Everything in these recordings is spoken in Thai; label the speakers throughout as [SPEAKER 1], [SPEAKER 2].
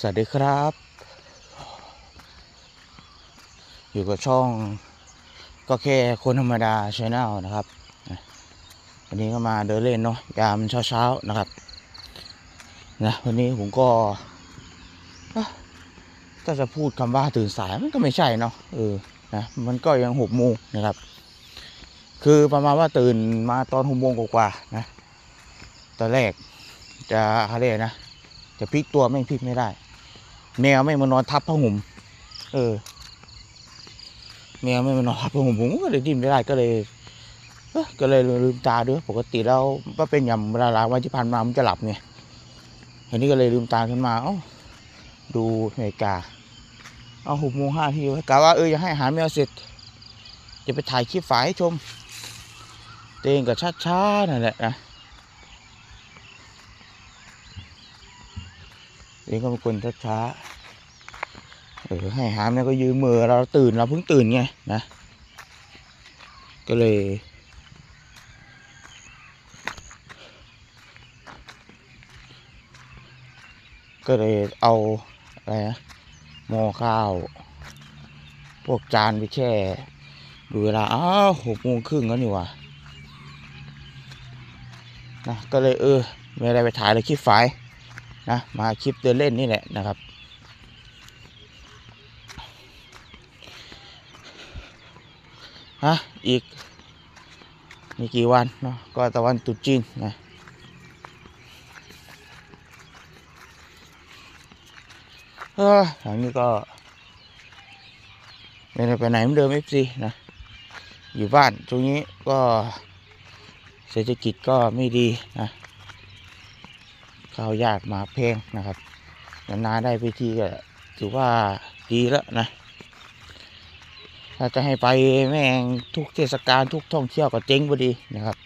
[SPEAKER 1] สวัสดีครับ อยู่กับช่องก็แค่คนธรรมดาชาแนลนะครับ วันนี้ก็มาเดินเล่นเนาะยามเช้าๆนะครับนะวันนี้ผมก็ถ้าจะพูดคำว่าตื่นสายมันก็ไม่ใช่เนาะเออนะมันก็ยังหกโมงนะครับ คือประมาณว่าตื่นมาตอนหกโมงกว่าๆนะตอนแรกจะเขาเรียกนะจะพลิกตัวไม่พลิกไม่ได้ แมวไม่มานอนทับผ้าห่มเออ แมวไม่มานอนทับผ้าห่มผมก็เลยดิ้นไม่ได้ก็เลยเอ้อก็เลยลืมตาด้วยปกติแล้วก็เป็นอย่างเวลาหลายวันที่ผ่านมามันจะหลับไงอันนี้ก็เลยลืมตาขึ้นมาเอ้าดูนาฬิกาเอาหกโมงห้าทีกะว่าเออจะให้อาหารแมวเสร็จ จะไปถ่ายคลิปฝายให้ชมเตงกับช้าๆนั่นแหละนะ เองก็เป็นคนช้าๆเออให้หามเนี่ยก็ยืนมือเราตื่นเราเพิ่งตื่นไงนะก็เลยก็เลยเอาอะไรนะหม้อข้าว พวกจานไปแช่ ดูเวลา อ้าวหกโมงครึ่งแล้วนี่ว่านะก็เลยเออ ไม่ได้ไปถ่ายเลยคลิปไฟ นะมาคลิปเดินเล่นนี่แหละนะครับ ฮะ อีกมีกี่วันเนาะก็ตะวันตุจีนนะเออหลังนี้ก็ไม่ได้ไปไหนเหมือนเดิมเอฟซีนะ อยู่บ้านช่วงนี้ก็เศรษฐกิจก็ไม่ดีนะ ข้าวยากหมากแพงนะครับนานๆได้ไปทีก็ถือว่าดีแล้วนะ ถ้าจะให้ไปแม่งทุกเทศกาลทุกท่องเที่ยวก็เจ๊งพอดีนะครับ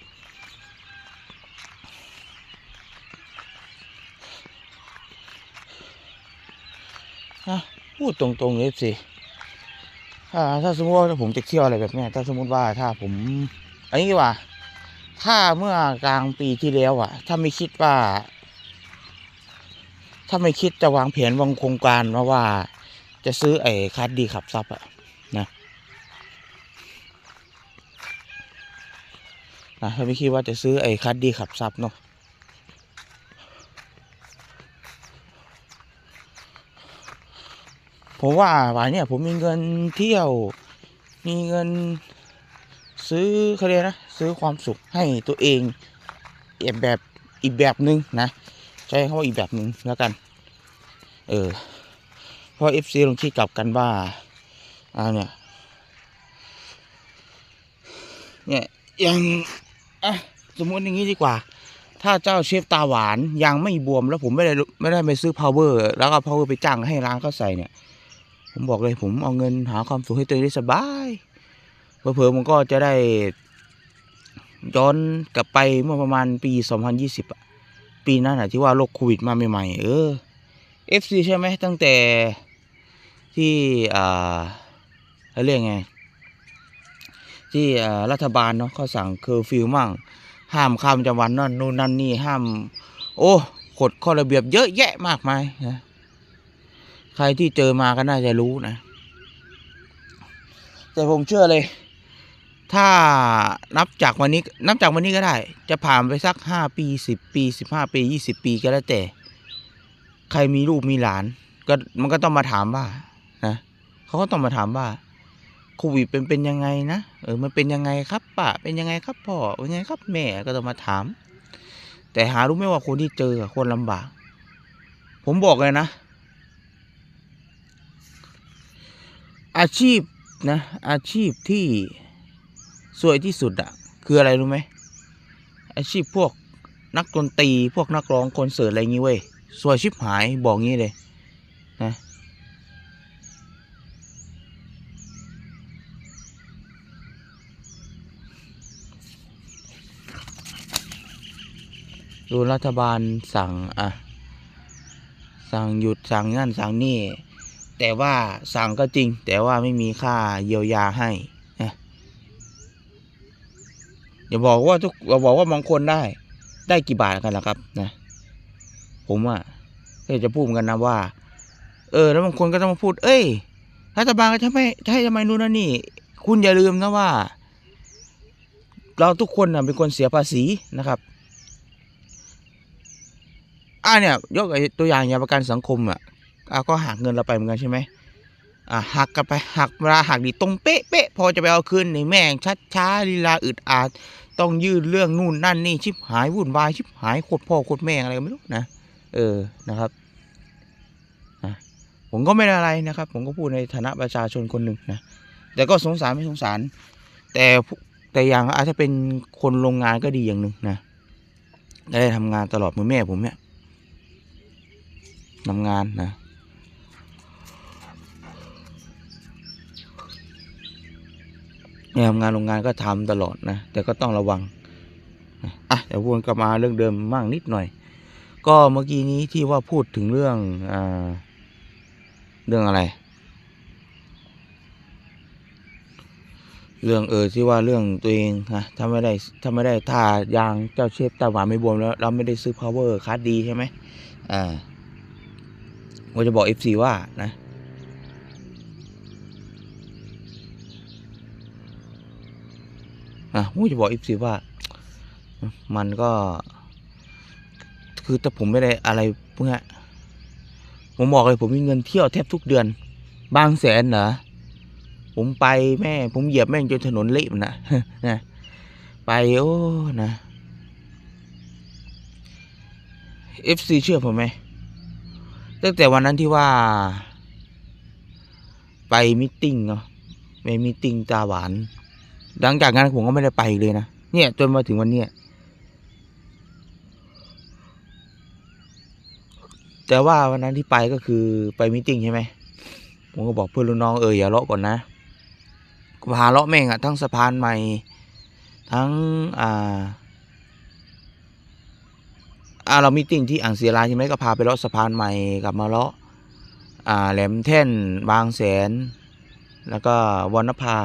[SPEAKER 1] อะพูดตรงๆเลยสิถ้าสมมติว่าผมจะเที่ยวอะไรแบบนี้ถ้าสมมติว่าถ้าผมอันนี้ว่า ถ้าเมื่อกลางปีที่แล้วอะ ถ้าไม่คิดว่า ถ้าไม่คิดจะวางแผนวางโครงการมาว่า จะซื้อไอ้คัดดีขับซับอะนะนะถ้าไม่คิดว่าจะซื้อไอ้คัดดีขับซับเนาะผมว่าวันเนี้ยผมมีเงินเที่ยว มีเงินซื้อเขาเรียกนะ ซื้อความสุขให้ตัวเองอีกแบบอีกแบบหนึ่งนะ ใช้คำว่าอีกแบบหนึ่งแล้วกัน เออ เพราะเอฟซีลงคิดกลับกันว่าอ่าเนี่ย เนี่ยยังอะสมมติอย่างนี้ดีกว่า ถ้าเจ้าเชฟตาหวานยังไม่บวมแล้วผมไม่ได้ไม่ได้ไปซื้อ power แล้วก็ power ไปจ้างให้ร้านเขาใส่เนี่ย ผมบอกเลยผมเอาเงินหาความสุขให้ตัวเองได้สบายเผลอๆมันก็จะได้ย้อนกลับไปเมื่อประมาณปี 2020อะ ปีนั้นอะที่ว่าโรคโควิดมาใหม่ๆเออ FC ใช่ไหมตั้งแต่ที่อ่าเขาเรียกไง ที่อ่ารัฐบาลเนาะเขาสั่งเคอร์ฟิวมั่ง ห้ามข้ามจังหวัดนั่นนู่นนั่นนี่ห้าม โอ้กฎข้อระเบียบเยอะแยะมากมายนะใครที่เจอมาก็น่าจะรู้นะ แต่ผมเชื่อเลย ถ้านับจากวันนี้นับจากวันนี้ก็ได้ จะผ่านไปสักห้าปีสิบปีสิบห้าปียี่สิบปีก็แล้วแต่ ใครมีลูกมีหลาน ก็มันก็ต้องมาถามว่านะเขาก็ต้องมาถามว่าโควิดเป็นเป็นยังไงนะเออมันเป็นยังไงครับป้าเป็นยังไงครับพ่อเป็นยังไงครับแม่ก็ต้องมาถาม แต่หารู้ไหมว่าคนที่เจอคนลำบาก ผมบอกเลยนะ อาชีพนะ อาชีพที่ สวยที่สุดอะคืออะไรรู้ไหมอาชีพพวกนักดนตรีพวกนักร้องคอนเสิร์ตอะไรงี้เว้ยสวยชิบหายบอกงี้เลยนะดูรัฐบาลสั่งอะสั่งหยุดสั่งนั่นสั่งนี่ แต่ว่าสั่งก็จริง แต่ว่าไม่มีค่าเยียวยาให้ อย่าบอกว่าทุกอย่าบอกว่าบางคนได้ ได้กี่บาทกันล่ะครับนะผมอะก็จะพูดกันนะว่า เออ แล้วบางคนก็ต้องมาพูด เอ้ยรัฐบาลก็จะไม่ให้ทำไมนู่นนั่นนี่ คุณอย่าลืมนะว่า เราทุกคนนะเป็นคนเสียภาษีนะครับอ่าเนี่ย ยกตัวอย่างอย่างประกันสังคมอะอะก็หักเงินเราไปเหมือนกันใช่ไหม หักกันไปหักเวลาหักดีตรงเป๊ะเป๊ะพอจะไปเอาคืนในแม่งชัดช้าลีลาอึดอัดต้องยืดเรื่องนู่นนั่นนี่ชิบหายวุ่นวายชิบหายโคตรพ่อโคตรแม่งอะไรก็ไม่รู้นะเออนะครับนะผมก็ไม่ได้อะไรนะครับ ผมก็พูดในฐานะประชาชนคนหนึ่งนะแต่ก็สงสารไม่สงสาร แต่แต่อย่างอาจจะเป็นคนโรงงานก็ดีอย่างหนึ่งนะได้ทำงานตลอดเหมือนแม่ผมเนี่ยทำงานนะ เนี่ยทำงานโรงงานก็ทำตลอดนะ แต่ก็ต้องระวังอะเดี๋ยววนกลับมาเรื่องเดิมมั่งนิดหน่อย ก็เมื่อกี้นี้ที่ว่าพูดถึงเรื่องอ่าเรื่องอะไร เรื่องเออที่ว่าเรื่องตัวเองนะถ้าไม่ได้ถ้าไม่ได้ท่ายางเจ้าเชฟตาหวานไม่บวมแล้ว เราไม่ได้ซื้อ power คัสดีใช่ไหมอ่าว่าจะบอก FC ว่านะ อะผมจะบอก FC ว่า มันก็ คือถ้าผมไม่ได้อะไรพวกเนี้ผมบอกเลยผมมีเงินเที่ยวแทบทุกเดือน บางแสนเหรอผมไปแม่ ผมเหยียบแม่งจนถนนเละนะนะ ไปโอ้นะ FC เชื่อผมไหมตั้งแต่วันนั้นที่ว่า ไปมิทติ้งเนาะไปมิทติ้งตาหวาน หลังจากนั้นผมก็ไม่ได้ไปอีกเลยนะ เนี่ย จนมาถึงวันเนี้ยแต่ว่าวันนั้นที่ไปก็คือไปมิทติ้งใช่ไหมผมก็บอกเพื่อนรุ่นน้องเอออย่าเลาะก่อนนะก็พาเลาะแม่งอะทั้งสะพานใหม่ ทั้งอ่าอ่าเรามีตติ้งที่อ่างศิลาใช่ไหมก็พาไปเลาะสะพานใหม่กลับมาเลาะอ่าแหลมแท่นบางแสน แล้วก็วรรณภา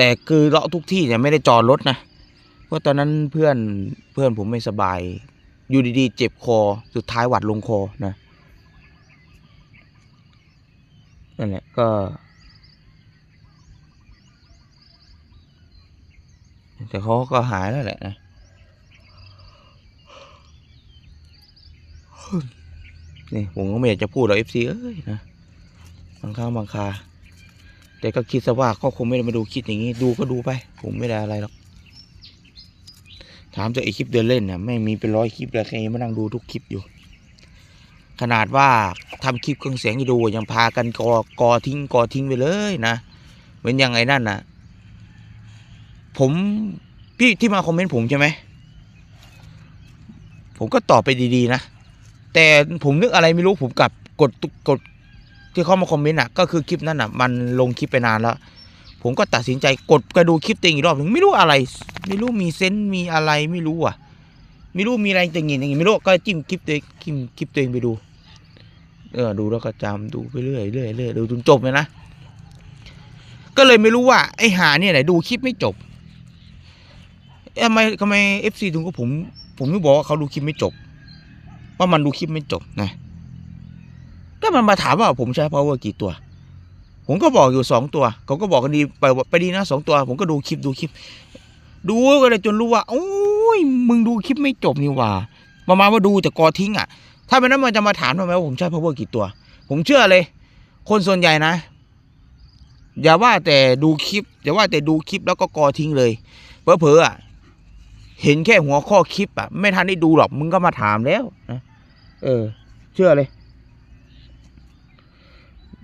[SPEAKER 1] แต่คือเลาะทุกที่เนี่ยไม่ได้จอดรถนะเพราะตอนนั้นเพื่อนเพื่อนผมไม่สบาย อยู่ดีๆ เจ็บคอสุดท้ายหวัดลงคอนะนั่นแหละก็แต่เขาก็หายแล้วแหละนะ นี่ผมก็ไม่อยากจะพูดหรอกเอฟซีเอ้ยนะ บางครั้งบางคา แต่ก็คิดซะว่าเขาคงไม่ได้มาดูคลิปอย่างนี้ ดูก็ดูไป ผมไม่ได้อะไรหรอก ถามจากไอคลิปเดินเล่นนี่ยแม่มีเป็นร้อยคลิปแล้วใครมานั่งดูทุกคลิปอยู่ ขนาดว่าทำคลิปเครื่องเสียงให้ดูยังพากันกอกอทิ้งกอทิ้งไปเลยนะเหมือนอย่างไงนั่นน่ะผมพี่ที่มาคอมเมนต์ผมใช่ไหม ผมก็ตอบไปดีๆนะ แต่ผมนึกอะไรไม่รู้ผมกลับกดกด ที่เขามาคอมเมนต์อะก็คือคลิปนั้นอะ มันลงคลิปไปนานแล้ว ผมก็ตัดสินใจกดกระดูคลิปตัวเองอีกรอบหนึ่งไม่รู้อะไร ไม่รู้มีเซนส์มีอะไรไม่รู้อะ ไม่รู้มีอะไรอย่างงี้อย่างงี้ไม่รู้ก็จิ้มคลิปตัวเองจิ้มคลิปตัวเองไปดู เออดูแล้วก็จำดูไปเรื่อยเรื่อยเรื่อยดูจนจบเลยนะก็เลยไม่รู้ว่าไอ้หาเนี่ยไหนดูคลิปไม่จบทำไมทำไมเอฟซีถึงก็ผม ผมไม่บอกว่าเขาดูคลิปไม่จบ ว่ามันดูคลิปไม่จบนะ ก็มันมาถามว่าผมใช้ power กี่ตัว ผมก็บอกอยู่สองตัว เขาก็บอกกันดีไปไปดีนะสองตัว ผมก็ดูคลิปดูคลิป ดูก็เลยจนรู้ว่า โอ้ยมึงดูคลิปไม่จบนี่ว่าประมาว่าดูแต่กอทิ้งอะ ถ้าเป็นนั้นมันจะมาถามทำไมว่าผมใช้ power กี่ตัว ผมเชื่อเลย คนส่วนใหญ่นะ อย่าว่าแต่ดูคลิป อย่าว่าแต่ดูคลิปแล้วก็กอทิ้งเลยเพอๆอะเห็นแค่หัวข้อคลิปอะ ไม่ทันได้ดูหรอก มึงก็มาถามแล้วนะ เออ เชื่อเลย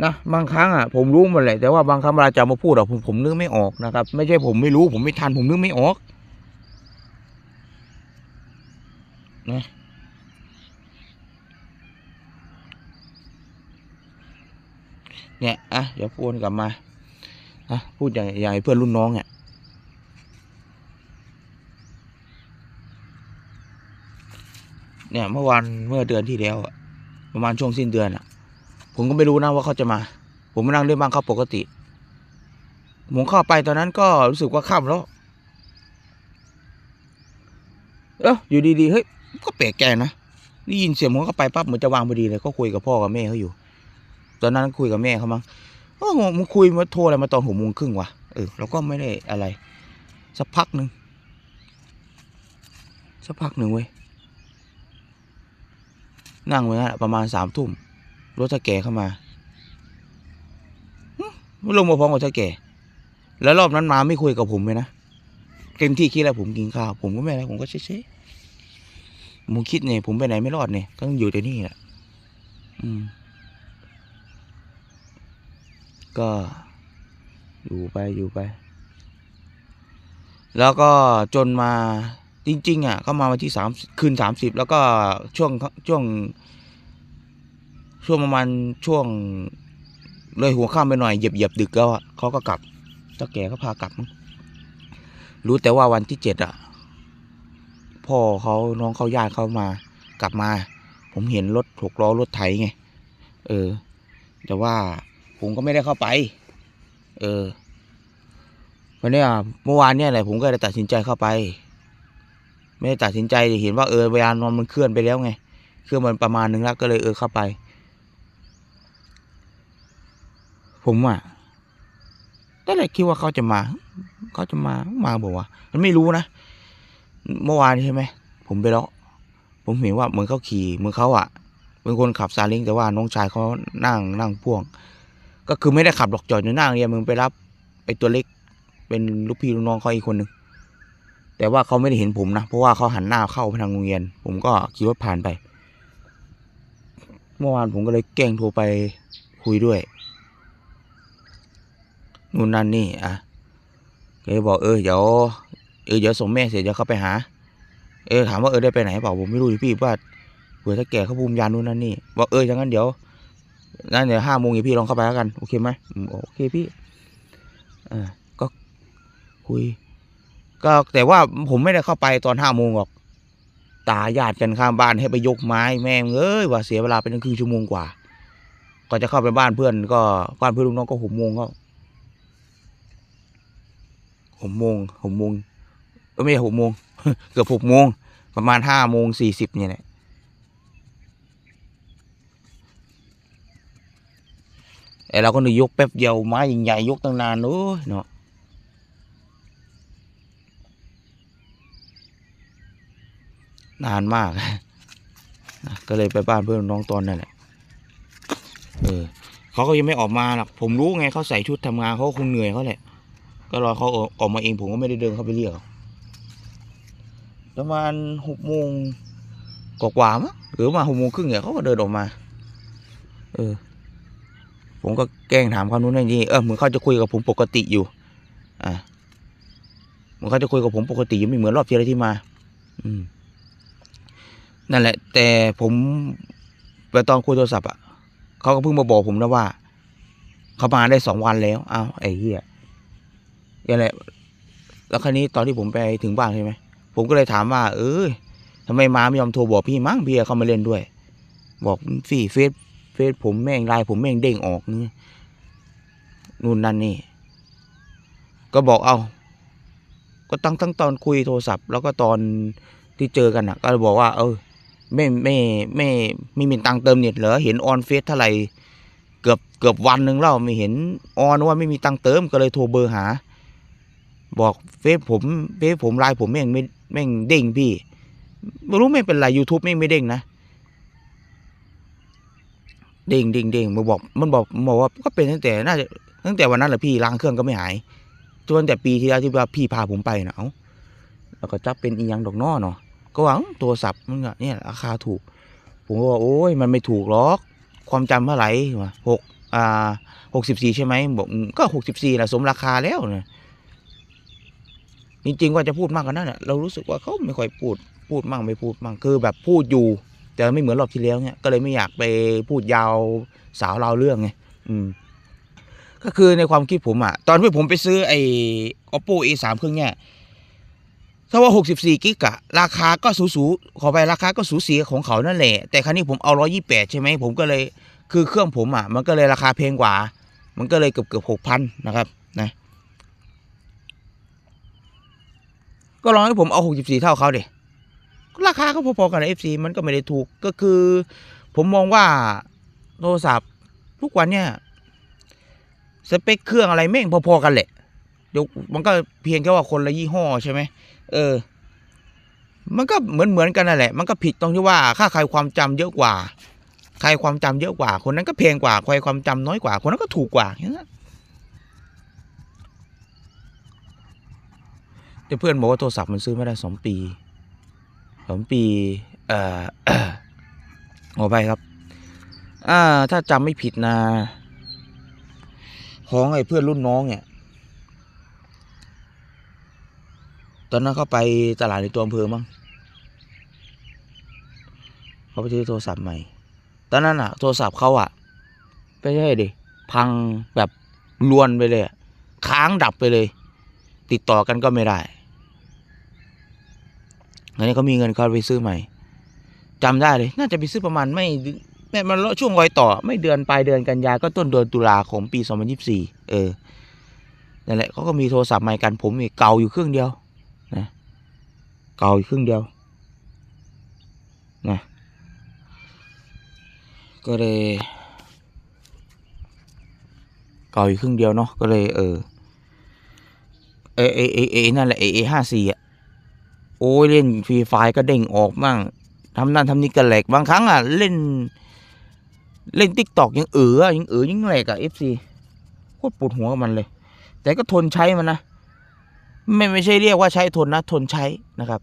[SPEAKER 1] นะบางครั้งอะผมรู้หมดแหละแต่ว่าบางครั้งเวลาจะมาพูดอะผมผมนึกไม่ออกนะครับ ไม่ใช่ผมไม่รู้ ผมไม่ทันผมนึกไม่ออกนะเนี่ยอะเดี๋ยวพูดกลับมาอะพูดอย่างอย่เพื่อนรุ่นน้องเนี่ยเนี่ยเมื่อวันเมื่อเดือนที่แล้ว ประมาณช่วงสิ้นเดือนอะ ผมก็ไม่รู้นะว่าเขาจะมา ผมมานั่งเล่นบ้านเขาปกติผมเข้าไปตอนนั้นก็รู้สึกว่าค่ำแล้วเอ้าอยู่ดีๆเฮ้ยก็แปลกใจนะได้ยินเสียงผมก็ไปปั๊บเหมือนจะวางพอดีเลยก็คุยกับพ่อกับแม่เขาอยู่ ตอนนั้นคุยกับแม่เขามั้งเออมึงคุยมาโทรอะไรมาตอนหกโมงครึ่งวะเออเราก็ไม่ได้อะไร สักพักหนึ่งสักพักหนึ่งเว้ยนั่งไว้นั่นแหละประมาณสามทุ่ม รถถ้าแก่เข้ามาไม่ลงมาพร้อมกับถ้าแก่ แล้วรอบนั้นมาไม่คุยกับผมเลยนะเต็มที่คิดแล้วผมกินข้าว ผมก็ไม่อะไรผมก็เฉยๆผมคิดเนี่ยผมไปไหนไม่รอดเนี่ยก็ต้องอยู่แต่นี่แหละอืม ก็อยู่ไปอยู่ไป แล้วก็จนมาจริง ๆ อะก็มาวันที่สามคืนสามสิบแล้วก็ช่วงช่วง ช่วงประมาณช่วง เลยหัวข้ามไปหน่อยเหยียบเหยียบดึกแล้วเขาก็กลับตาแก่ก็พากลับ รู้แต่ว่าวันที่เจ็ดอะ พ่อเขาน้องเขาญาติเขามา กลับมา ผมเห็นรถหกล้อรถไถไง เออ แต่ว่าผมก็ไม่ได้เข้าไป เออวันเนี้ยเมื่อวานเนี่ยแหละผมก็เลยตัดสินใจเข้าไป ไม่ได้ตัดสินใจเห็นว่าเออเวลานอนมันเคลื่อนไปแล้วไง เคลื่อนมันประมาณนึงแล้วก็เลยเออเข้าไป ผมอะตอนแรกคิดว่าเขาจะมา เขาจะมามาบอกว่ามันไม่รู้นะเมื่อวานใช่ไหมผมไปแล้วผมเห็นว่าเหมือนเขาขี่เหมือนเขาอะเป็นคนขับซาเล้งแต่ว่าน้องชายเขานั่งนั่งพ่วง ก็คือไม่ได้ขับหรอกจอดอยู่หน้างเรียนมึงไปรับไอ้ตัวเล็ก เป็นลูกพี่ลูกน้องเขาอีกคนหนึ่งแต่ว่าเขาไม่ได้เห็นผมนะเพราะว่าเขาหันหน้าเข้าไปทางโรงเรียน ผมก็ขี่รถผ่านไป เมื่อวานผมก็เลยแกล้งโทรไปคุยด้วย นู่นนั่นนี่อะเลยบอกเออเดี๋ยวเออเดี๋ยวส่งแม่เสร็จเดี๋ยวเขาไปหา เออถามว่าเออได้ไปไหนเปล่าผมไม่รู้พี่ว่าเผื่อถ้าแก่เขาภูมิยานนู่นนั่นนี่บอกเอออย่างนั้นเดี๋ยวงั้นเดี๋ยวห้าโมงพี่ลองเข้าไปแล้วกันโอเคไหมอืมโอเคพี่อ่าก็คุย ก็แต่ว่าผมไม่ได้เข้าไปตอนห้าโมงหรอก ตาญาติกันข้างบ้านให้ไปยกไม้แม่งเอ้ยว่าเสียเวลาไปตั้งครึ่งชั่วโมงกว่า ก็จะเข้าไปบ้านเพื่อนก็บ้านเพื่อนลูกน้องก็หกโมงก็ กโมงหกโมงเออไม่ใช่หกโมงเกือบหกโมงประมาณห้าโมงสี่สิบเนี่ยแหละไอเราก็นึกยกแป๊บเดียวไม้ใหญ่ๆยกตั้งนานโอ้ยเนาะนานมากก็เลยไปบ้านเพื่อนน้องตอนนั่นแหละเออเขาก็ยังไม่ออกมาหรอกผมรู้ไงเขาใส่ชุดทำงานเขาคงเหนื่อยเขาแหละ ก็รอเขาออกมาเองผมก็ไม่ได้เดินเข้าไปเรียกประมาณหกโมงกว่าๆมั้งหรือมาหกโมงครึ่งเนี่ยเขาก็เดินออกมา เออ ผมก็แกล้งถามเขานู้นนี่เออเหมือนเขาจะคุยกับผมปกติอยู่ อ่าเหมือนเขาจะคุยกับผมปกติอยู่ไม่เหมือนรอบที่แล้วที่มา อืม นั่นแหละ แต่ผมไปตอนคุยโทรศัพท์อะเขาก็เพิ่งมาบอกผมนะว่าเขามาได้สองวันแล้วอ้าวไอ้เหี้ย ยังไงแล้วคราวนี้ตอนที่ผมไปถึงบ้านใช่ไหมผมก็เลยถามว่า เออทำไมมาไม่ยอมโทรบอกพี่มั้งพี่เขามาเล่นด้วย บอกฟี่เฟซเฟซผมแม่งไลน์ผมแม่งเด้งออกนี่นู่นนั่นนี่ ก็บอกเอา ก็ตั้งทั้งตอนคุยโทรศัพท์ แล้วก็ตอนที่เจอกันอะ ก็บอกว่า เออ ไม่ไม่ไม่ไม่มีตังเติมเน็ตเหรอเห็นออนเฟซเท่าไหร่เกือบเกือบวันหนึ่งแล้วไม่เห็นออนว่าไม่มีตังเติมก็เลยโทรเบอร์หา บอกเฟซผมเฟซผมไลน์ผมแม่งไม่แม่งเด้งพี่ไม่รู้ไม่เป็นไร YouTube แม่งไม่เด้งนะเด้งเด้งเด้งมันบอก มันบอกมันบอกว่าก็เป็นตั้งแต่น่าจะตั้งแต่วันนั้นแหละพี่ล้างเครื่องก็ไม่หายจนแต่ปีที่แล้วที่ว่าพี่พาผมไปนะเอาแล้วก็จับเป็นอีหยังดอกน้อเนาะก็หวังโทรศัพท์มันก็เนี่ยราคาถูก ผมก็บอกโอ้ยมันไม่ถูกหรอก ความจำเท่าไหร่หกอ่าหกสิบสี่ใช่ไหมบอกก็หกสิบสี่แหละสมราคาแล้วเนี่ย จริงๆว่าจะพูดมากกว่านั้นอะเรารู้สึกว่าเขาไม่ค่อยพูดพูดมั่งไม่พูดมั่งคือแบบพูดอยู่แต่ไม่เหมือนรอบที่แล้วเนี่ยก็เลยไม่อยากไปพูดยาวสาวเราเรื่องไงอืมก็คือในความคิดผมอะตอนที่ผมไปซื้อไอ้ oppo a 3เครื่องเนี่ยถ้าว่า 64 กิกะราคาก็สูสูขอไปราคาก็สูสีของเขานั่นแหละ แต่ครั้นี้ผมเอา 128 ใช่ไหมผมก็เลยคือเครื่องผมอะมันก็เลยราคาแพงกว่า มันก็เลยเกือบเกือบหกพันนะครับนะ ก็ลองให้ผมเอา 64 เท่าเขาเดราคาก็พอๆกันนะ FC มันก็ไม่ได้ถูกก็คือ ผมมองว่าโทรศัพท์ทุกวันเนี่ยสเปคเครื่องอะไรแม่งพอๆกันแหละเดี๋ยวมันก็เพียงแค่ว่าคนละยี่ห้อใช่ไหมเออ มันก็เหมือนเหมือนกันนั่นแหละ มันก็ผิดตรงที่ว่าค่าใครความจำเยอะกว่า ใครความจำเยอะกว่า คนนั้นก็แพงกว่าใครความจำน้อยกว่า คนนั้นก็ถูกกว่าอย่างนั้นแต่ เพื่อนบอกว่าโทรศัพท์มันซื้อไม่ได้สองปีสองปีเอ่อขอไปครับ อ่า ถ้าจำไม่ผิดนะของไอ้เพื่อนรุ่นน้องเนี่ย ตอนนั้นเขาไปตลาดในตัวอำเภอมั้งเขาไปซื้อโทรศัพท์ใหม่ ตอนนั้นอะโทรศัพท์เขาอะไม่ใช่ดิ พังแบบลวนไปเลยค้างดับไปเลย ติดต่อกันก็ไม่ได้ อันนี้เขามีเงินเขาไปซื้อใหม่จำได้เลย น่าจะไปซื้อประมาณไม่แม่มันช่วงรอยต่อ ไม่เดือนปลายเดือนกันยาก็ต้นเดือนตุลาคมปีสองพันยิบสี่เออนั่นแหละเขาก็มีโทรศัพท์ใหม่กันผมเก่าอยู่เครื่องเดียวนะเก่าอยู่ครึ่งเดียวนะก็เลยเก่าอยู่ครึ่งเดียวเนาะก็เลยเออเอเอเอเอนั่นแหละเอเอห้าสี่อะ อ้ยเล่นฟรีไฟก็เด้งออกมั่งทำนั่นทำนี่ก็แหลกบางครั้งอะเล่น เล่นติ๊กตอกยังเอออยังเออยังแหลกอะเอฟซีโคตรปวดหัวกับมันเลย แต่ก็ทนใช้มันนะไม่ไม่ใช่เรียกว่าใช้ทนนะ ทนใช้นะครับ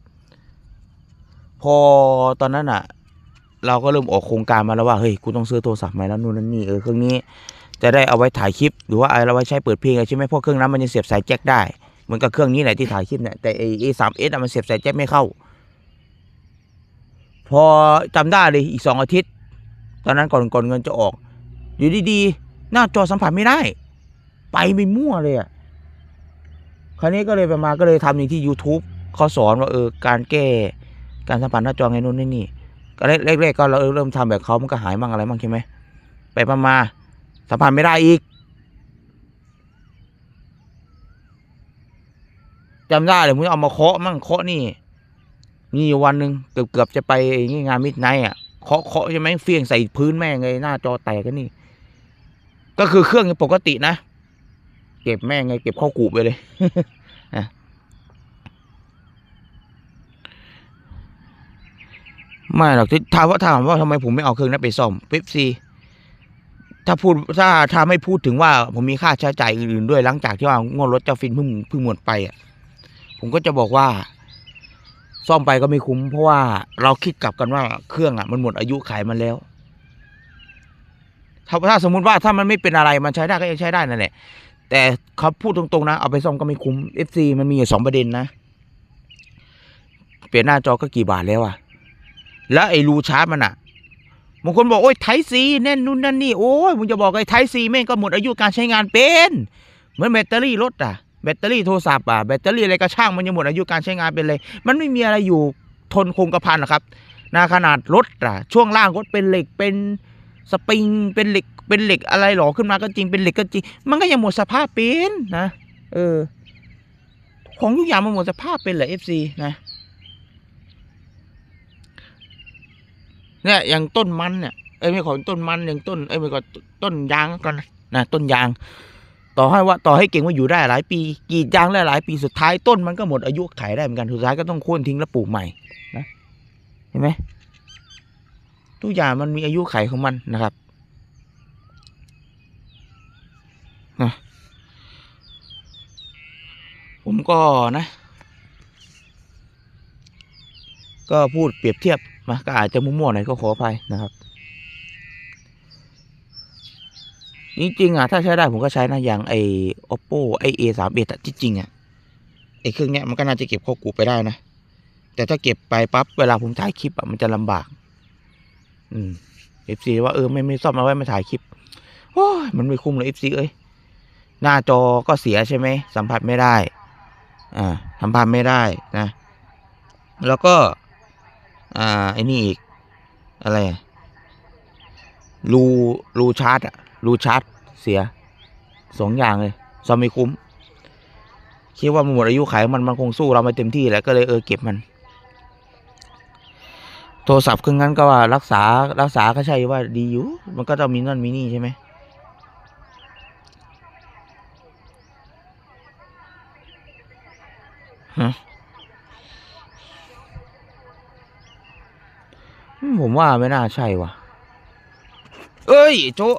[SPEAKER 1] พอตอนนั้นอะ เราก็เริ่มออกโครงการมาแล้วว่าเฮ้ยกูต้องซื้อโทรศัพท์ใหม่แล้วนู่นนั่นนี่เออเครื่องนี้จะได้เอาไว้ถ่ายคลิป หรือว่าเอาไว้ใช้เปิดเพลงใช่ไหมเพราะเครื่องนั้นมันยังเสียบสายแจ็คได้ มือนกับเครื่องนี้แหละที่ถ่ายคลิปเนี่ยแต่ไอเอสามเอสมันเสียบสายแจ็คไม่เข้า พอจำได้เลยอีกสองอาทิตย์ ตอนนั้นก่อนก่อนเงินจะออก อยู่ดีๆ หน้าจอสัมผัสไม่ได้ ไปไม่มั่วเลยอะคราวนี้ก็เลยไปมาก็เลยทำอย่างที่ YouTube เขาสอนว่าเออการแก้การสัมผัสหน้าจอไงนู่นนี่นี่ก็แรกๆก็เราเริ่มทำแบบเขามันก็หายมั่งอะไรมั่งใช่ไหมไปมามาสัมผัสไม่ได้อีก จำได้เลยมึงเอามาเคาะมั่งเคาะนี่นี่วันหนึ่งเกือบเกือบจะไปนี่งานมิดไนท์อะเคาะเคาะใช่ไหมเฟี้ยงใส่พื้นแม่งเลยหน้าจอแตกกันนี่ ก็คือเครื่องยังปกตินะเก็บแม่งไงเก็บข้ากูไปเลยอะไม่หรอกที่ถามว่าถามว่าทำไมผมไม่เอาเครื่องนั้นไปซ่อมเป๊ปซีถ้าพูดถ้าถ้าไม่พูดถึงว่าผมมีค่าใช้จ่ายอื่นๆด้วยหลังจากที่ว่างวดรถเจ้าฟินเพิ่งเพิ่งหมดไปอะ ผมก็จะบอกว่า ซ่อมไปก็ไม่คุ้ม เพราะว่าเราคิดกลับกันว่าเครื่องอะ มันหมดอายุขายมันแล้ว ถ้าถ้าสมมุติว่าถ้ามันไม่เป็นอะไรมันใช้ได้ก็ยังใช้ได้นั่นแหละแต่เขาพูดตรงๆนะ เอาไปซ่อมก็ไม่คุ้ม FC มันมีอยู่สองประเด็นนะ เปลี่ยนหน้าจอก็กี่บาทแล้วอะแล้วไอ้รูชาร์จมันอะบางคนบอกโอ้ยไทซีแน่นนู่นนั่นนี่ โอ้ยมึงจะบอกไอ้ไทซีแม่งก็หมดอายุการใช้งานเป็น เหมือนแบตเตอรี่รถอะ แบตเตอรี่โทรศัพท์อะแบตเตอรี่อะไรก็ช่างมันยังหมดอายุการใช้งานเป็นเลย มันไม่มีอะไรอยู่ทนคงกระพันหรอกครับนาขนาดรถอะช่วงล่างรถเป็นเหล็กเป็นสปริงเป็นเหล็กเป็นเหล็กอะไรหรอขึ้นมาก็จริงเป็นเหล็กก็จริง มันก็ยังหมดสภาพเป็นนะเออ ของทุกอย่างมันหมดสภาพเป็นเหรอเอฟซีนะเนี่ยอย่างต้นมันเนี่ยเอ้ยไม่ขอต้นมันอย่างต้นเอ้ยไม่ขอต้นยางก่อนนะต้นยาง ต่อให้ว่าต่อให้เก่งว่าอยู่ได้หลายปีกีดยางได้หลายปีสุดท้ายต้นมันก็หมดอายุขายได้เหมือนกันสุดท้ายก็ต้องโค่นทิ้งแล้วปลูกใหม่นะเห็นไหมทุกอย่างมันมีอายุไขของมันนะครับผมก็นะ ก็พูดเปรียบเทียบมาก็อาจจะมั่วๆหน่อยก็ขออภัยนะครับ จริงๆอะถ้าใช้ได้ผมก็ใช้นะอย่างไอ้ oppo ไอ้ a สามเอ็ดอะที่จริงอะไอ้เครื่องเนี้ยมันก็น่าจะเก็บข้ากูไปได้นะ แต่ถ้าเก็บไปปั๊บเวลาผมถ่ายคลิปอะมันจะลำบาก อืม FC ว่าเออไม่ไม่ซ่อมเอาไว้มาถ่ายคลิปโอ้ยมันไม่คุ้มเลย FC เอ้ยหน้าจอก็เสียใช่ไหมสัมผัสไม่ได้ อ่าสัมผัสไม่ได้นะ แล้วก็ อ่าไอ้นี่อีกอะไรอะ รูรูชาร์จอะรูชาร์จเสียสองอย่างเลยซอมไม่คุ้มคิดว่ามันหมดอายุขายมันมันคงสู้เราไม่เต็มที่แล้วก็เลยเออเก็บมัน โทรศัพท์เครื่องนั้นก็ว่ารักษารักษาก็ใช่ว่าดีอยู่ มันก็จะมีนั่นมีนี่ใช่ไหมฮะผมว่าไม่น่าใช่ว่ะ เอ้ย โจะ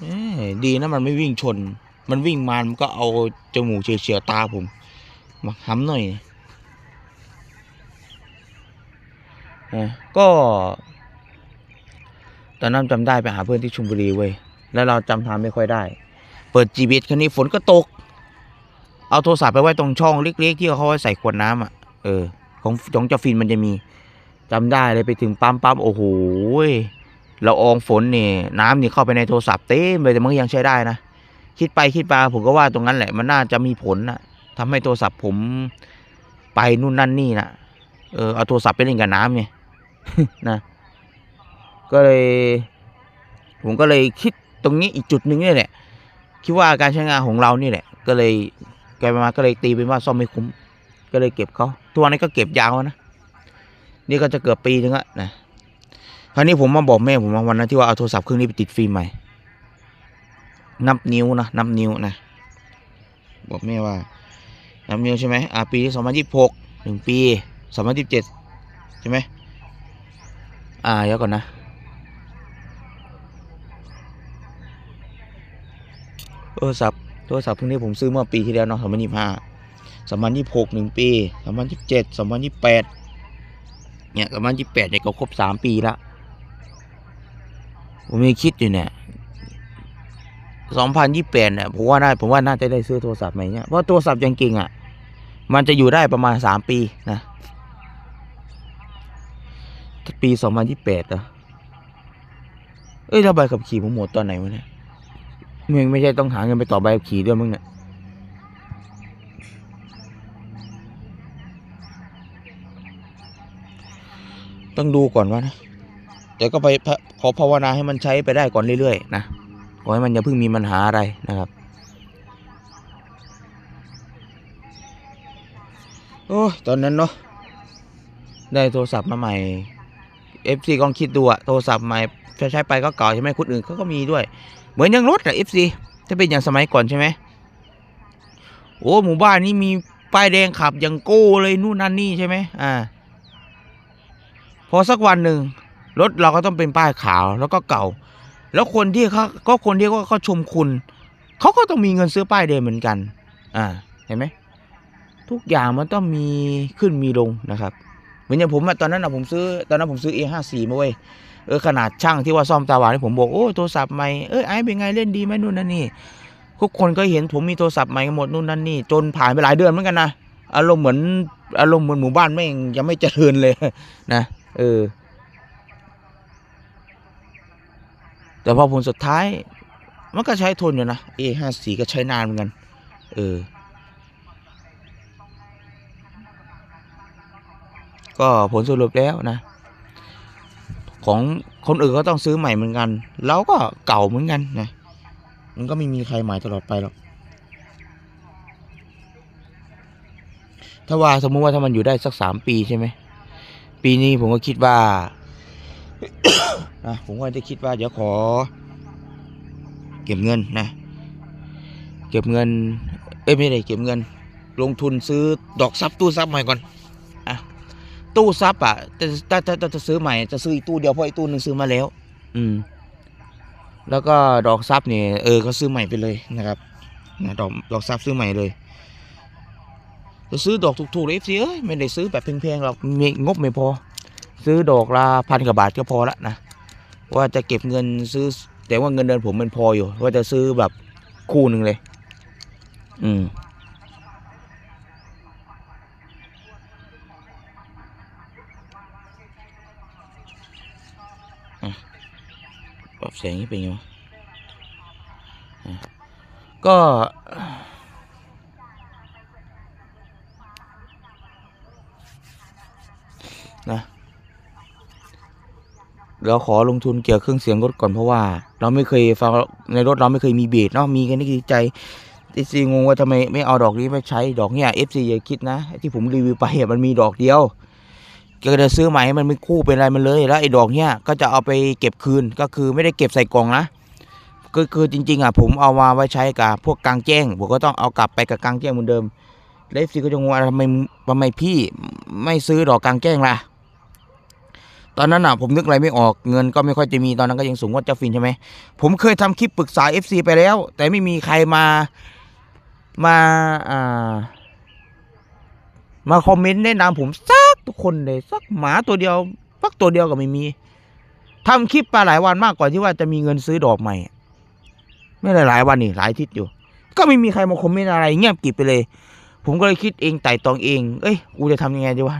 [SPEAKER 1] เอ้ยดีนะมันไม่วิ่งชน มันวิ่งมามันก็เอาจมูกเฉียวๆตาผมมาห้ำหน่อยเออก็ ตอนนั้นจำได้ไปหาเพื่อนที่ชุมบุรีเว้ย แล้วเราจำทางไม่ค่อยได้ เปิด GPS คันนี้ฝนก็ตก เอาโทรศัพท์ไปไว้ตรงช่องเล็กๆที่เขาไว้ใส่ขวดน้ำอะ เออ ของของเจ้าฟินมันจะมี จำได้เลยไปถึงปั๊มปั๊มโอ้โหยละอองฝนนี่ น้ำนี่เข้าไปในโทรศัพท์เต็มเลยแต่มันก็ยังใช้ได้นะ คิดไปคิดมาผมก็ว่าตรงนั้นแหละมันน่าจะมีผลนะทำให้โทรศัพท์ผมไปนู่นนั่นนี่นะเออเอาโทรศัพท์ไปเล่นกับน้ำไงนะ ก็เลย ผมก็เลยคิดตรงนี้อีกจุดหนึ่งนี่แหละคิดว่าการใช้งานของเรานี่แหละ ก็เลยกลายมาก็เลยตีเป็นว่าซ่อมไม่คุ้ม ก็เลยเก็บเขาทุกวันนี้ก็เก็บยาวนะ นี่ก็จะเกือบปีนึงอะนะคราวนี้ผมมาบอกแม่ผมว่าวันนั้นที่ว่าเอาโทรศัพท์เครื่องนี้ไปติดฟิล์มใหม่นับนิ้วนะนับนิ้วนะบอกแม่ว่านับนิ้วใช่ไหมอ่าปีสองพันยี่สิบหกหนึ่งปีสองพันยี่สิบเจ็ดใช่ไหมอ่าเดี๋ยวก่อนนะโทรศัพท์โทรศัพท์พวกนี้ผมซื้อเมื่อปีที่แล้วเนาะสองพันยี่สิบห้าสองพันยี่สิบหกหนึ่งปีสองพันยี่สิบเจ็ดสองพันยี่สิบแปด เนี่ยสองพันยี่แปดเนี่ยก็ครบสามปีละผมยังคิดอยู่เนี่ยสองพันยี่แปดเนี่ยผมว่าได้ผมว่าน่าจะได้ซื้อโทรศัพท์ใหม่เนี่ยเพราะโทรศัพท์ยังเก่งอะ มันจะอยู่ได้ประมาณสามปีนะปีสองพันยี่แปดอะเอ้ยแล้วใบขับขี่ผมหมดตอนไหนวะเนี่ยมึงไม่ใช่ต้องหาเงินไปต่อใบขับขี่ด้วยมึงเนี่ย ต้องดูก่อนว่านะแต่ก็ไปขอภาวนาให้มันใช้ไปได้ก่อนเรื่อยๆนะขอให้มันอย่าเพิ่งมีปัญหาอะไรนะครับ โอ้ยตอนนั้นเนาะได้โทรศัพท์มาใหม่ FC กองคิดดูอะโทรศัพท์ใหม่ใช้ไปก็เก่าใช่ไหมคนอื่นเขาก็มีด้วย เหมือนยังรถอะ FC ถ้าเป็นอย่างสมัยก่อนใช่ไหมโอ้หมู่บ้านนี้มีป้ายแดงขับอย่างโก้เลยนู่นนั่นนี่ใช่ไหมอ่า พอสักวันหนึ่งรถเราก็ต้องเป็นป้ายขาวแล้วก็เก่า แล้วคนที่เขาก็คนที่เขาเขาชมคุณ เขาก็ต้องมีเงินซื้อป้ายแดงเหมือนกัน อ่า เห็นไหมทุกอย่างมันต้องมีขึ้นมีลงนะครับเหมือนอย่างผมอะตอนนั้นอะผมซื้อตอนนั้นผมซื้อ A54 มาเว้ยเออขนาดช่างที่ว่าซ่อมตาหวานที่ผมบอกโอ้โทรศัพท์ใหม่เอ้ยไอ้เป็นไงเล่นดีไหมนู่นนั่นนี่ทุกคนก็เห็นผมมีโทรศัพท์ใหม่หมดนู่นนั่นนี่จนผ่านไปหลายเดือนเหมือนกันนะอารมณ์เหมือนอารมณ์เหมือนหมู่บ้านแม่งยังไม่เจริญเลยนะ เออ แต่พอผลสุดท้าย มันก็ใช้ทนอยู่นะ A54 ก็ใช้นานเหมือนกัน เออ ก็ผลสรุปแล้วนะ ของคนอื่นก็ต้องซื้อใหม่เหมือนกัน เราก็เก่าเหมือนกันนะ มันก็ไม่มีใครใหม่ตลอดไปหรอกถ้าว่าสมมุติว่าถ้ามันอยู่ได้สักสามปีใช่ไหม ปีนี้ผมก็คิดว่านะผมก็จะคิดว่าเดี๋ยวขอ เก็บเงินนะ เก็บเงิน เอ้ยไม่ได้เก็บเงิน ลงทุนซื้อดอกซับตู้ซับใหม่ก่อนอะตู้ซับอะจะจะจะจะซื้อใหม่จะซื้ออีกตู้เดียวเพราะอีกตู้หนึ่งซื้อมาแล้ว อืม แล้วก็ดอกซับเนี่ยเออก็ซื้อใหม่ไปเลยนะครับนะดอกดอกซับซื้อใหม่เลย จะซื้อดอกถูกๆเลยสิเอ้ยไม่ได้ซื้อแบบแพงๆหรอกมีงบไม่พอ ซื้อดอกละพันกว่าบาทก็พอละนะว่าจะเก็บเงินซื้อ แต่ว่าเงินเดือนผมมันพออยู่ ว่าจะซื้อแบบคู่หนึ่งเลย อืมปรับแสงนี่เป็นไงวะก็ นะเราขอลงทุนเกี่ยวกับเครื่องเสียงรถก่อนเพราะว่า เราไม่เคยฟังในรถเราไม่เคยมีเบสเนาะมีกันนี่คือใจเอฟซีงงว่าทำไมไม่เอาดอกนี้มาใช้ดอกเนี้ยเอฟซีอย่าคิดนะ ที่ผมรีวิวไปมันมีดอกเดียวก็จะซื้อใหม่ให้มันไม่คู่เป็นอะไรมันเลยแล้วไอ้ดอกเนี้ยก็จะเอาไปเก็บคืนก็คือไม่ได้เก็บใส่กล่องนะก็คือจริง ๆอะผมเอามาไว้ใช้กับพวกกลางแจ้งผมก็ต้องเอากลับไปกับกลางแจ้งเหมือนเดิมแล้วซีก็จะงงว่าทำไมทำไมพี่ไม่ซื้อดอกกลางแจ้งล่ะ ตอนนั้นอะผมนึกอะไรไม่ออกเงินก็ไม่ค่อยจะมีตอนนั้นก็ยังสูงกว่าเจ้าฟินใช่ไหมผมเคยทำคลิปปรึกษา FC ไปแล้ว แต่ไม่มีใครมามาอ่ามาคอมเมนต์แนะนำผมสักทุกคนเลยสักหมาตัวเดียวสักตัวเดียวก็ไม่มีทำคลิปมาหลายวันมากกว่าที่ว่าจะมีเงินซื้อดอกใหม่ ไม่ได้หลายวันนี่หลายทิตย์อยู่ ก็ไม่มีใครมาคอมเมนต์อะไรเงียบกิบไปเลย ผมก็เลยคิดเองไต่ตองเอง เอ้ยกูจะทำยังไงดีวะ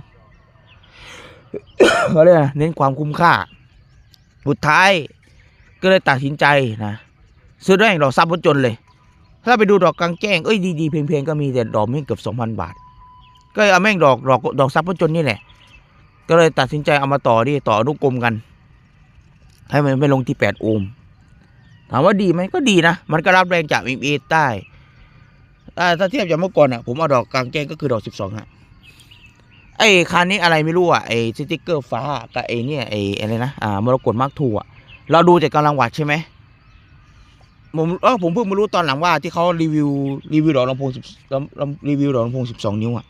[SPEAKER 1] เขาเรียกเน้นความคุ้มค่าสุดท้ายก็เลยตัดสินใจนะซื้อได้ดอกซับบนจนเลย ถ้าไปดูดอกกลางแจ้งเอ้ยดีๆเพลงๆก็มีแต่ดอกไม่เกือบสองพันบาท ก็เอาแม่งดอกดอกดอกซับบนจนนี่แหละ ก็เลยตัดสินใจเอามาต่อดิต่ออนุกรมกัน ให้มันไปลงที่แปดโอห์มถามว่าดีไหมก็ดีนะ มันก็รับแรงจากเอ็มเอใต้อ่าถ้าเทียบจากเมื่อก่อนอะผมเอาดอกกลางแจ้งก็คือดอกสิบสองฮะ ไอ้คันนี้อะไรไม่รู้อะไอ้สติ๊กเกอร์ฟ้ากับไอ้เนี่ยไอ้อะไรนะอ่ามรกตมาร์กทูอะเราดูจากกำลังวัดใช่ไหมผมเออผมเพิ่งมารู้ตอนหลังว่าที่เขารีวิวรีวิวดอกลำโพงสิบรีวิวดอกลำโพงสิบสองนิ้วอะ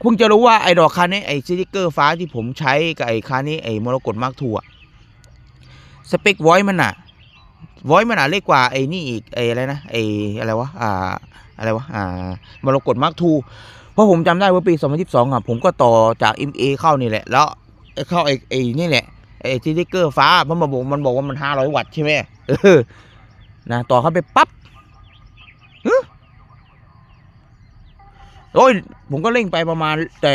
[SPEAKER 1] เพิ่งจะรู้ว่าไอ้ดอกคันนี้ไอ้สติ๊กเกอร์ฟ้าที่ผมใช้กับไอ้คันนี้ไอ้มรกตมาร์กทูอะสเปคไวมันอะไวมันอะเล็กกว่าไอ้นี่อีกไอ้อะไรนะไอ้อะไรวะอ่าอะไรวะอ่ามรกตมาร์กทู เพราะผมจำได้ว่าปี 2012อะผมก็ต่อจาก MA เข้านี่แหละ แล้วเข้าไอ้ไอ้นี่แหละไอ้สติ๊กเกอร์ฟ้าเพราะมันบอกมันบอกว่ามัน 500 วัตต์ใช่ไหมเออนะต่อเข้าไปปั๊บฮึโอ้ยผมก็เร่งไปประมาณแต่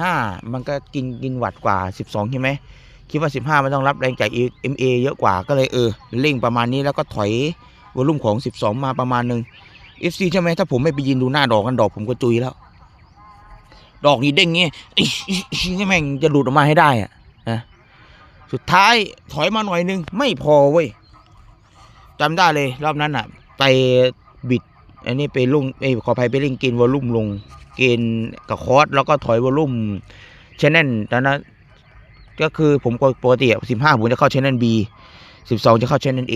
[SPEAKER 1] 15 มันก็กินกินวัตต์กว่า 12 ใช่ไหมคิดว่า 15 มันต้องรับแรงจาก MA เยอะกว่าก็เลยเออเร่งประมาณนี้แล้วก็ถอยวอลุ่มของ 12 มาประมาณหนึ่ง FC ใช่ไหมถ้าผมไม่ไปยืนดูหน้าดอกกันดอกผมก็จุยแล้ว ดอกนี้เด้งเงี้ยอิ๊ยอิ๊ยอิ๊ยแม่งจะหลุดออกมาให้ได้อะนะสุดท้ายถอยมาหน่อยนึง ไม่พอเว้ยจำได้เลย รอบนั้นอะ ไปบิด อันนี้ไปลุ่งไอ้ขออภัยไปเล่นเกณฑ์วอลลุ่มลง เกณฑ์กับคอร์สแล้วก็ถอยวอลลุ่มชแนลตอนนั้นก็คือผมปกติสิบห้าผมจะเข้าชแนล B สิบสองจะเข้าชแนล A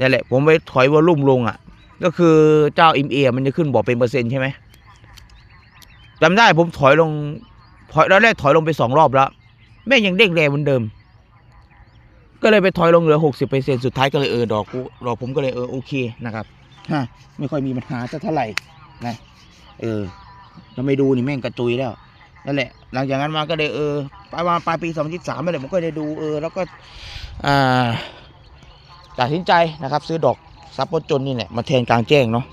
[SPEAKER 1] นั่นแหละ ผมไปถอยวอลลุ่มลงอะ ก็คือเจ้าอิมเอมันจะขึ้นบอกเป็นเปอร์เซ็นต์ใช่ไหม จำได้ผมถอยลงถอยแล้วแรกถอยลงไปสองรอบแล้ว แม่ยังเด้งแรงเหมือนเดิม ก็เลยไปถอยลงเหลือหกสิบเปอร์เซ็นสุดท้ายก็เลยเออดอกกูดอกผมก็เลยเออโอเคนะครับฮะไม่ค่อยมีปัญหาสักเท่าไหร่นะเออเราไม่ดูนี่แม่งกระจุยแล้วนั่นแหละ หลังจากนั้นมาก็เลยเออประมาณปลายปีสองพันยี่สามนั่นแหละผมก็ได้ดูเออ แล้วก็อ่าตัดสินใจนะครับ ซื้อดอกซับปจนนี่แหละมาแทนกลางแจ้งเนาะ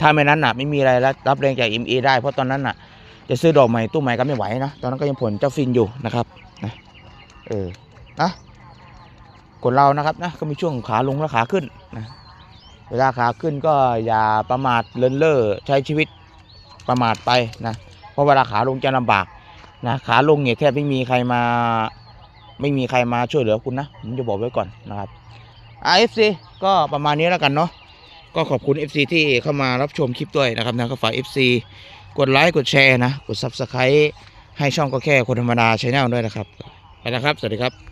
[SPEAKER 1] ถ้าไม่นั้นน่ะ ไม่มีอะไรแล้วรับแรงจากเอ็มเอได้เพราะตอนนั้นน่ะ จะซื้อดอกใหม่ตู้ใหม่ก็ไม่ไหวนะ ตอนนั้นก็ยังผลเจ้าฟินอยู่นะครับนะเออนะคนเรานะครับนะก็มีช่วงขาลงและขาขึ้นนะเวลาขาขึ้นก็อย่าประมาทเลินเล่อใช้ชีวิตประมาทไปนะเพราะเวลาขาลงจะลำบากนะขาลงเนี่ยแทบไม่มีใครมา ไม่มีใครมาช่วยเหลือคุณนะผมจะบอกไว้ก่อนนะครับ RFC ก็ประมาณนี้แล้วกันเนาะก็ขอบคุณ FC ที่เข้ามารับชมคลิปด้วยนะครับนะก็ฝาก FC กดไลค์กดแชร์นะ กด Subscribe ให้ช่องก็แค่คนธรรมดาชแนลด้วยนะครับ ไปนะครับ สวัสดีครับ